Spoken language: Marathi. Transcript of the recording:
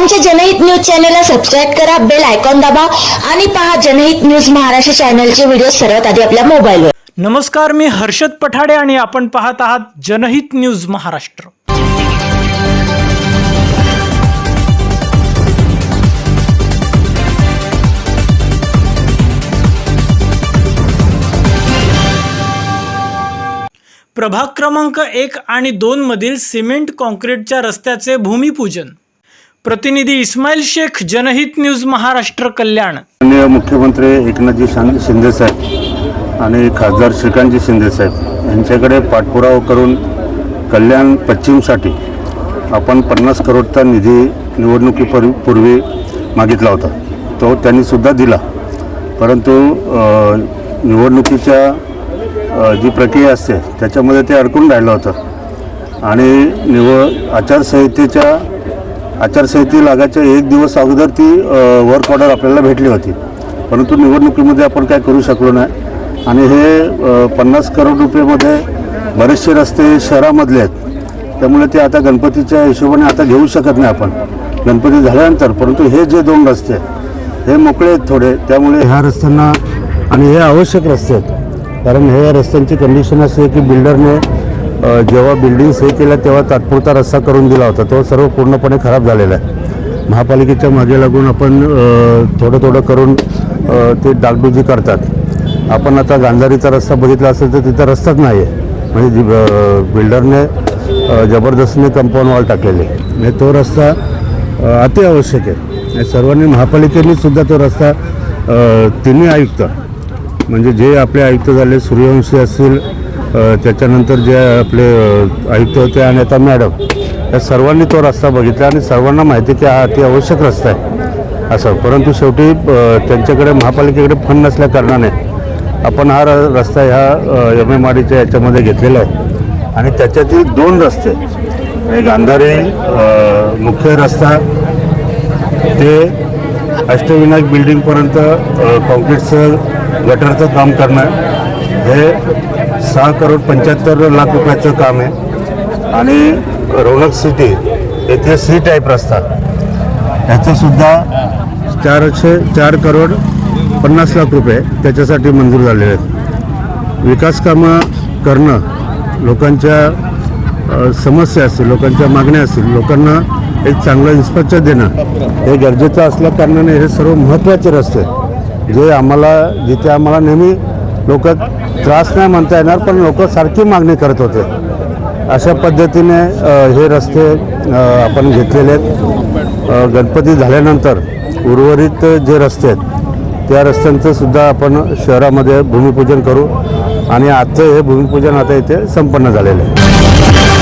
आमच्या जनहित न्यूज चॅनलला सबस्क्राईब करा बेल आयकॉन दाबा आणि पहा जनहित न्यूज महाराष्ट्र चॅनलचे व्हिडिओ सर्वात आधी आपल्या मोबाईलवर. नमस्कार मी हर्षद पठाडे आणि आपण पाहत आहात जनहित न्यूज महाराष्ट्र. प्रभाग क्रमांक एक आणि दोन मधील सिमेंट कॉन्क्रीटच्या रस्त्याचे भूमिपूजन. प्रतिनिधी इस्माईल शेख जनहित न्यूज महाराष्ट्र कल्याण. माननीय मुख्यमंत्री एकनाथजी शिंदे साहेब आणि खासदार श्रीकांतजी शिंदे साहेब यांच्याकडे पाठपुरावा करून कल्याण पश्चिमसाठी आपण पन्नास करोडचा निधी निवडणुकीपूर्वी पूर्वी मागितला होता. तो त्यांनी सुद्धा दिला. परंतु निवडणुकीच्या जी प्रक्रिया असते त्याच्यामध्ये ते अडकून राहिलं होतं. आणि निव आचारसंहितेच्या आचारसंहिते लागायच्या एक दिवस अगोदर ती वर्क ऑर्डर आपल्याला भेटली होती. परंतु निवडणुकीमध्ये आपण काय करू शकलो नाही. आणि हे पन्नास करोड रुपयेमध्ये बरेचसे रस्ते शहरामधले आहेत. त्यामुळे ते आता गणपतीच्या हिशोबाने आता घेऊ शकत नाही आपण. गणपती झाल्यानंतर परंतु हे जे दोन रस्ते हे मोकळे आहेत थोडे. त्यामुळे ह्या रस्त्यांना आणि हे आवश्यक रस्ते आहेत. कारण हे रस्त्यांची कंडिशन अशी आहे की बिल्डरने जेव्हा बिल्डिंग्स हे केल्या तेव्हा तात्पुरता रस्ता करून दिला होता. तो सर्व पूर्णपणे खराब झालेला आहे. महापालिकेच्या मागे लागून आपण थोडं थोडं करून ते डागडुजी करतात. आपण आता गांधारीचा रस्ता बघितला असेल तर तिथं रस्ताच नाही आहे म्हणजे बिल्डरने जबरदस्तीने कंपाऊंड वॉल टाकलेले. म्हणजे तो रस्ता अति आवश्यक आहे. आणि सर्वांनी महापालिकेने सुद्धा तो रस्ता तिन्ही आयुक्त म्हणजे जे आपले आयुक्त झाले सूर्यवंशी असतील त्याच्यानंतर जे आपले आयुक्त होते आणि आता मॅडम या सर्वांनी तो रस्ता बघितला आणि सर्वांना माहिती की हा अति आवश्यक रस्ता आहे. असं परंतु शेवटी त्यांच्याकडे महापालिकेकडे फंड नसल्या कारणाने आपण हा र- रस्ता ह्या एम एम आर डीच्या याच्यामध्ये घेतलेला आहे. आणि त्याच्यातील दोन रस्ते एक अंधारे मुख्य रस्ता ते अष्टविनायक बिल्डिंगपर्यंत अ, कॉन्क्रीटचं गटरचं काम करणं हे सहा करोड पंच्याहत्तर लाख रुपयाचं काम आहे. आणि रोनक सिटी येथे सी टाईप रस्ता. ह्याचंसुद्धा चारशे चार करोड पन्नास लाख रुपये त्याच्यासाठी मंजूर झालेले आहेत. विकास कामं करणं लोकांच्या समस्या असतील लोकांच्या मागण्या असतील लोकांना एक चांगलं इन्स्ट्रक्चर देणं हे गरजेचं असल्या कारणाने हे सर्व महत्त्वाचे रस्ते जे आम्हाला जिथे आम्हाला नेहमी लोक त्रास नाही म्हणता येणार पण लोक सारखी मागणी करत होते. अशा पद्धतीने हे रस्ते आपण घेतलेले आहेत. गणपती झाल्यानंतर उर्वरित जे रस्ते आहेत त्या रस्त्यांचं सुद्धा आपण शहरामध्ये भूमिपूजन करू आणि आजचं हे भूमिपूजन आता इथे संपन्न झालेलं आहे.